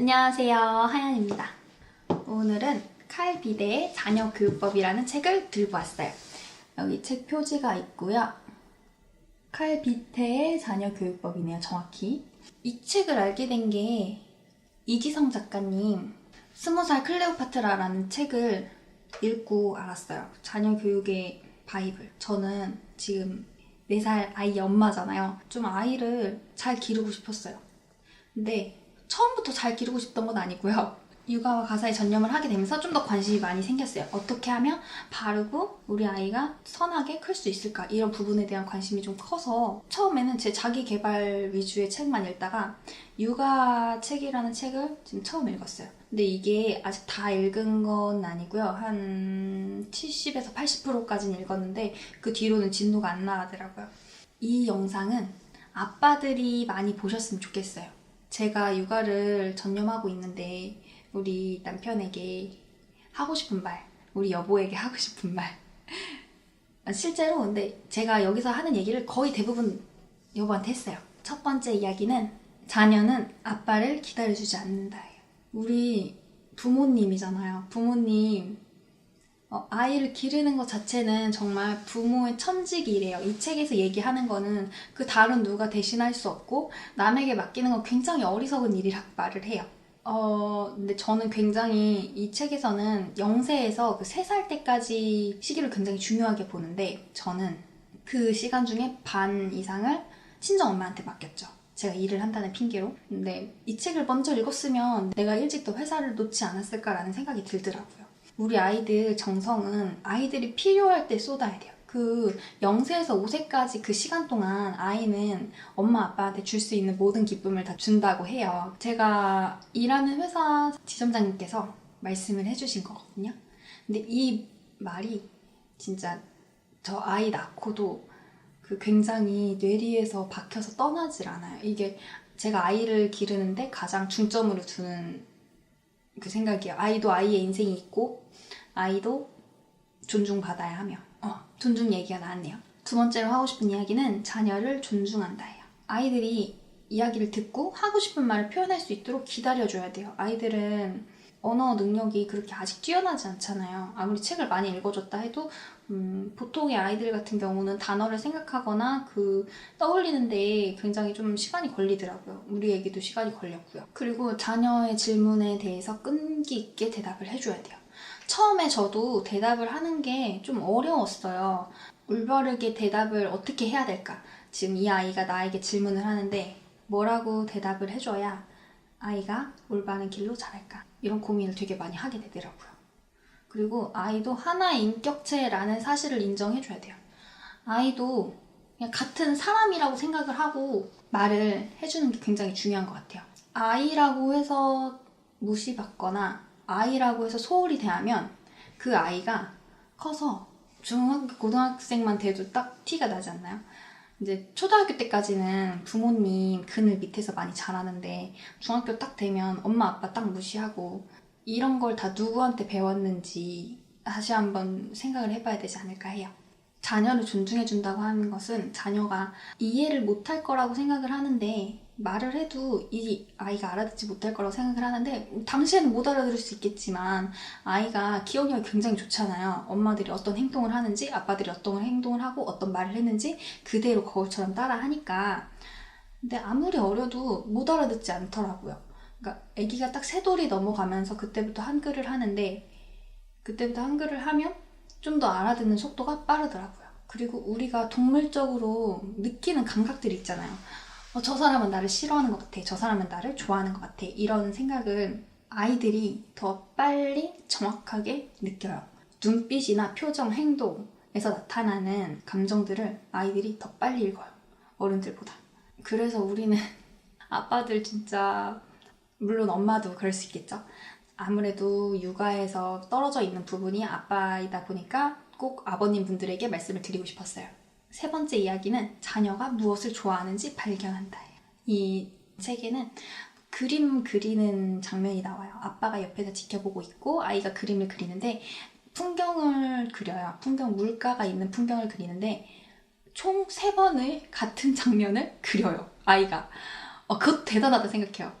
안녕하세요. 하연입니다. 오늘은 칼비데의 자녀 교육법이라는 책을 들고 왔어요. 여기 책 표지가 있고요. 칼비테의 자녀 교육법이네요, 정확히. 이 책을 알게 된 게 이지성 작가님 스무 살 클레오파트라라는 책을 읽고 알았어요. 자녀 교육의 바이블. 저는 지금 4살 아이 엄마잖아요. 좀 아이를 잘 기르고 싶었어요. 근데 처음부터 잘 기르고 싶던 건 아니고요. 육아와 가사에 전념을 하게 되면서 좀 더 관심이 많이 생겼어요. 어떻게 하면 바르고 우리 아이가 선하게 클 수 있을까 이런 부분에 대한 관심이 좀 커서 처음에는 제 자기 개발 위주의 책만 읽다가 육아 책이라는 책을 지금 처음 읽었어요. 근데 이게 아직 다 읽은 건 아니고요. 한 70에서 80%까지는 읽었는데 그 뒤로는 진도가 안 나가더라고요. 이 영상은 아빠들이 많이 보셨으면 좋겠어요. 제가 육아를 전념하고 있는데 우리 남편에게 하고 싶은 말, 우리 여보에게 하고 싶은 말. 실제로 근데 제가 여기서 하는 얘기를 거의 대부분 여보한테 했어요. 첫 번째 이야기는 자녀는 아빠를 기다려주지 않는다예요. 우리 부모님이잖아요. 부모님 어, 아이를 기르는 것 자체는 정말 부모의 천직이래요. 이 책에서 얘기하는 거는 그 다른 누가 대신할 수 없고 남에게 맡기는 건 굉장히 어리석은 일이라고 말을 해요. 어, 근데 저는 굉장히 이 책에서는 0세에서 그 3살 때까지 시기를 굉장히 중요하게 보는데 저는 그 시간 중에 반 이상을 친정 엄마한테 맡겼죠. 제가 일을 한다는 핑계로. 근데 이 책을 먼저 읽었으면 내가 일찍 더 회사를 놓지 않았을까라는 생각이 들더라고요. 우리 아이들 정성은 아이들이 필요할 때 쏟아야 돼요. 그 0세에서 5세까지 그 시간 동안 아이는 엄마 아빠한테 줄 수 있는 모든 기쁨을 다 준다고 해요. 제가 일하는 회사 지점장님께서 말씀을 해주신 거거든요. 근데 이 말이 진짜 저 아이 낳고도 그 굉장히 뇌리에서 박혀서 떠나질 않아요. 이게 제가 아이를 기르는데 가장 중점으로 두는 그 생각이에요. 아이도 아이의 인생이 있고 아이도 존중받아야 하며 어, 존중 얘기가 나왔네요. 두 번째로 하고 싶은 이야기는 자녀를 존중한다예요. 아이들이 이야기를 듣고 하고 싶은 말을 표현할 수 있도록 기다려줘야 돼요. 아이들은 언어 능력이 그렇게 아직 뛰어나지 않잖아요. 아무리 책을 많이 읽어줬다 해도 음, 보통의 아이들 같은 경우는 단어를 생각하거나 그 떠올리는데 굉장히 좀 시간이 걸리더라고요. 우리에게도 시간이 걸렸고요. 그리고 자녀의 질문에 대해서 끈기 있게 대답을 해줘야 돼요. 처음에 저도 대답을 하는 게 좀 어려웠어요. 올바르게 대답을 어떻게 해야 될까? 지금 이 아이가 나에게 질문을 하는데 뭐라고 대답을 해줘야 아이가 올바른 길로 자랄까? 이런 고민을 되게 많이 하게 되더라고요. 그리고 아이도 하나의 인격체라는 사실을 인정해줘야 돼요. 아이도 그냥 같은 사람이라고 생각을 하고 말을 해주는 게 굉장히 중요한 것 같아요. 아이라고 해서 무시받거나 아이라고 해서 소홀히 대하면 그 아이가 커서 중학교, 고등학생만 돼도 딱 티가 나지 않나요? 이제 초등학교 때까지는 부모님 그늘 밑에서 많이 자라는데 중학교 딱 되면 엄마 아빠 딱 무시하고 이런 걸 다 누구한테 배웠는지 다시 한번 생각을 해봐야 되지 않을까 해요. 자녀를 존중해준다고 하는 것은 자녀가 이해를 못할 거라고 생각을 하는데 말을 해도 이 아이가 알아듣지 못할 거라고 생각을 하는데 당시에는 못 알아들을 수 있겠지만 아이가 기억력이 굉장히 좋잖아요. 엄마들이 어떤 행동을 하는지 아빠들이 어떤 행동을 하고 어떤 말을 했는지 그대로 거울처럼 따라 하니까 근데 아무리 어려도 못 알아듣지 않더라고요. 그러니까 아기가 딱 세 돌이 넘어가면서 그때부터 한글을 하는데 그때부터 한글을 하면 좀 더 알아듣는 속도가 빠르더라고요. 그리고 우리가 동물적으로 느끼는 감각들이 있잖아요. 어, 저 사람은 나를 싫어하는 것 같아. 저 사람은 나를 좋아하는 것 같아. 이런 생각을 아이들이 더 빨리 정확하게 느껴요. 눈빛이나 표정, 행동에서 나타나는 감정들을 아이들이 더 빨리 읽어요. 어른들보다. 그래서 우리는 아빠들 진짜, 물론 엄마도 그럴 수 있겠죠. 아무래도 육아에서 떨어져 있는 부분이 아빠이다 보니까 꼭 아버님 분들에게 말씀을 드리고 싶었어요. 세 번째 이야기는 자녀가 무엇을 좋아하는지 발견한다예요. 이 책에는 그림 그리는 장면이 나와요. 아빠가 옆에서 지켜보고 있고 아이가 그림을 그리는데 풍경을 그려요. 풍경 물가가 있는 풍경을 그리는데 총 세 번을 같은 장면을 그려요. 아이가. 어, 그것 대단하다 생각해요.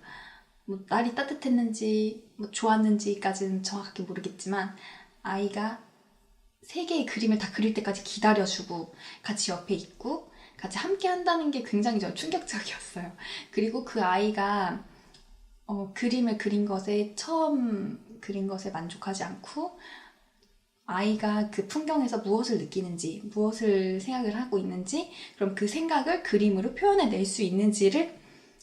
뭐 날이 따뜻했는지 뭐 좋았는지까지는 정확하게 모르겠지만 아이가 세 개의 그림을 다 그릴 때까지 기다려주고 같이 옆에 있고 같이 함께 한다는 게 굉장히 저 충격적이었어요. 그리고 그 아이가 어, 그림을 그린 것에 처음 그린 것에 만족하지 않고 아이가 그 풍경에서 무엇을 느끼는지, 무엇을 생각을 하고 있는지, 그럼 그 생각을 그림으로 표현해낼 수 있는지를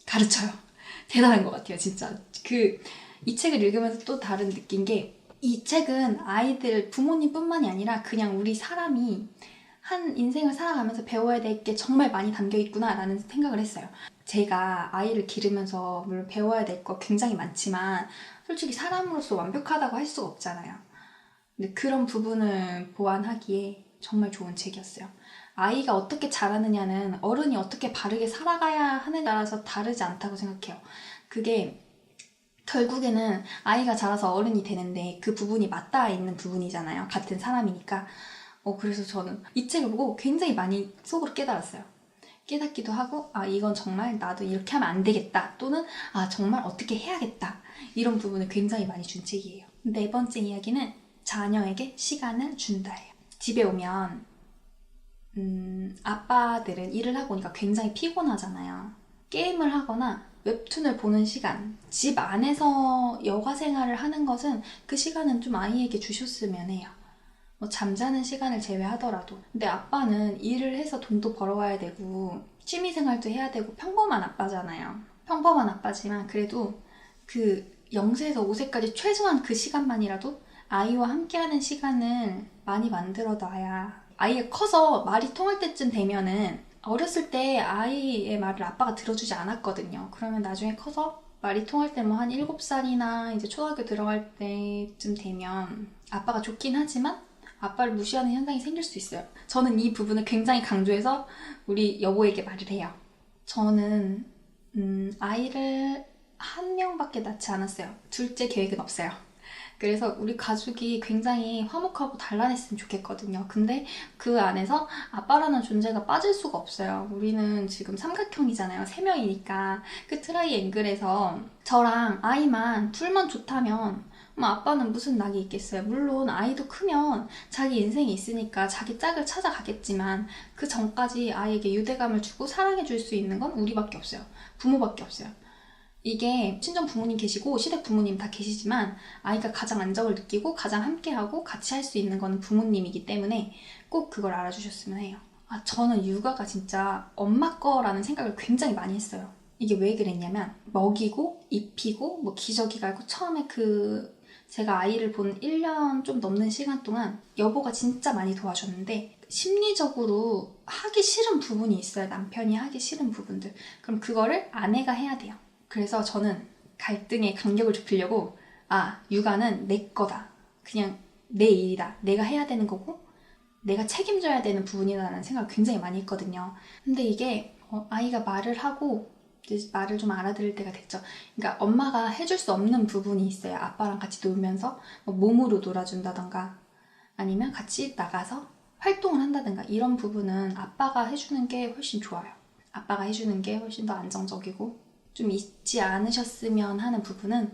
가르쳐요. 대단한 것 같아요, 진짜. 그, 이 책을 읽으면서 또 다른 느낀 게, 이 책은 아이들, 부모님뿐만이 아니라 그냥 우리 사람이 한 인생을 살아가면서 배워야 될 게 정말 많이 담겨 있구나라는 생각을 했어요. 제가 아이를 기르면서 물론 배워야 될 거 굉장히 많지만 솔직히 사람으로서 완벽하다고 할 수가 없잖아요. 근데 그런 부분을 보완하기에 정말 좋은 책이었어요. 아이가 어떻게 자라느냐는 어른이 어떻게 바르게 살아가야 하느냐에 따라서 다르지 않다고 생각해요. 그게 결국에는 아이가 자라서 어른이 되는데 그 부분이 맞닿아 있는 부분이잖아요. 같은 사람이니까. 어, 그래서 저는 이 책을 보고 굉장히 많이 속으로 깨달았어요. 깨닫기도 하고, 아, 이건 정말 나도 이렇게 하면 안 되겠다. 또는, 아, 정말 어떻게 해야겠다. 이런 부분을 굉장히 많이 준 책이에요. 네 번째 이야기는 자녀에게 시간을 준다예요. 집에 오면, 음, 아빠들은 일을 하고 오니까 굉장히 피곤하잖아요. 게임을 하거나 웹툰을 보는 시간, 집 안에서 여가 생활을 하는 것은 그 시간은 좀 아이에게 주셨으면 해요. 뭐 잠자는 시간을 제외하더라도. 근데 아빠는 일을 해서 돈도 벌어와야 되고, 취미 생활도 해야 되고, 평범한 아빠잖아요. 평범한 아빠지만 그래도 그 0세에서 5세까지 최소한 그 시간만이라도 아이와 함께하는 시간을 많이 만들어 놔야 아이가 커서 말이 통할 때쯤 되면은 어렸을 때 아이의 말을 아빠가 들어주지 않았거든요. 그러면 나중에 커서 말이 통할 때 뭐 한 7살이나 이제 초등학교 들어갈 때쯤 되면 아빠가 좋긴 하지만 아빠를 무시하는 현상이 생길 수 있어요. 저는 이 부분을 굉장히 강조해서 우리 여보에게 말을 해요. 저는 음, 아이를 한 명밖에 낳지 않았어요. 둘째 계획은 없어요. 그래서 우리 가족이 굉장히 화목하고 단란했으면 좋겠거든요. 근데 그 안에서 아빠라는 존재가 빠질 수가 없어요. 우리는 지금 삼각형이잖아요. 세 명이니까. 그 트라이앵글에서 저랑 아이만 둘만 좋다면 뭐 아빠는 무슨 낙이 있겠어요. 물론 아이도 크면 자기 인생이 있으니까 자기 짝을 찾아가겠지만 그 전까지 아이에게 유대감을 주고 사랑해줄 수 있는 건 우리밖에 없어요. 부모밖에 없어요. 이게 친정 부모님 계시고 시댁 부모님 다 계시지만 아이가 가장 안정을 느끼고 가장 함께하고 같이 할 수 있는 건 부모님이기 때문에 꼭 그걸 알아주셨으면 해요. 아, 저는 육아가 진짜 엄마 거라는 생각을 굉장히 많이 했어요. 이게 왜 그랬냐면 먹이고 입히고 뭐 기저귀 갈고 처음에 그 제가 아이를 본 1년 좀 넘는 시간 동안 여보가 진짜 많이 도와줬는데 심리적으로 하기 싫은 부분이 있어요. 남편이 하기 싫은 부분들. 그럼 그거를 아내가 해야 돼요. 그래서 저는 갈등에 간격을 좁히려고 아 육아는 내 거다. 그냥 내 일이다. 내가 해야 되는 거고 내가 책임져야 되는 부분이다라는 생각을 굉장히 많이 했거든요. 근데 이게 어, 아이가 말을 하고 말을 좀 알아들을 때가 됐죠. 그러니까 엄마가 해줄 수 없는 부분이 있어요. 아빠랑 같이 놀면서 뭐 몸으로 놀아준다던가 아니면 같이 나가서 활동을 한다든가 이런 부분은 아빠가 해주는 게 훨씬 좋아요. 아빠가 해주는 게 훨씬 더 안정적이고 좀 잊지 않으셨으면 하는 부분은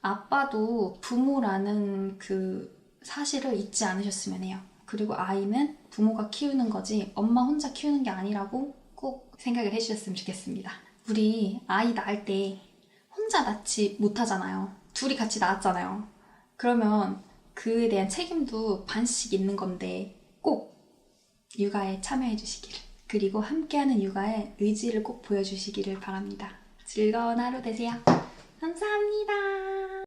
아빠도 부모라는 그 사실을 잊지 않으셨으면 해요. 그리고 아이는 부모가 키우는 거지 엄마 혼자 키우는 게 아니라고 꼭 생각을 해주셨으면 좋겠습니다. 우리 아이 낳을 때 혼자 낳지 못하잖아요. 둘이 같이 낳았잖아요. 그러면 그에 대한 책임도 반씩 있는 건데 꼭 육아에 참여해 주시기를 그리고 함께하는 육아에 의지를 꼭 보여주시기를 바랍니다. 즐거운 하루 되세요. 감사합니다.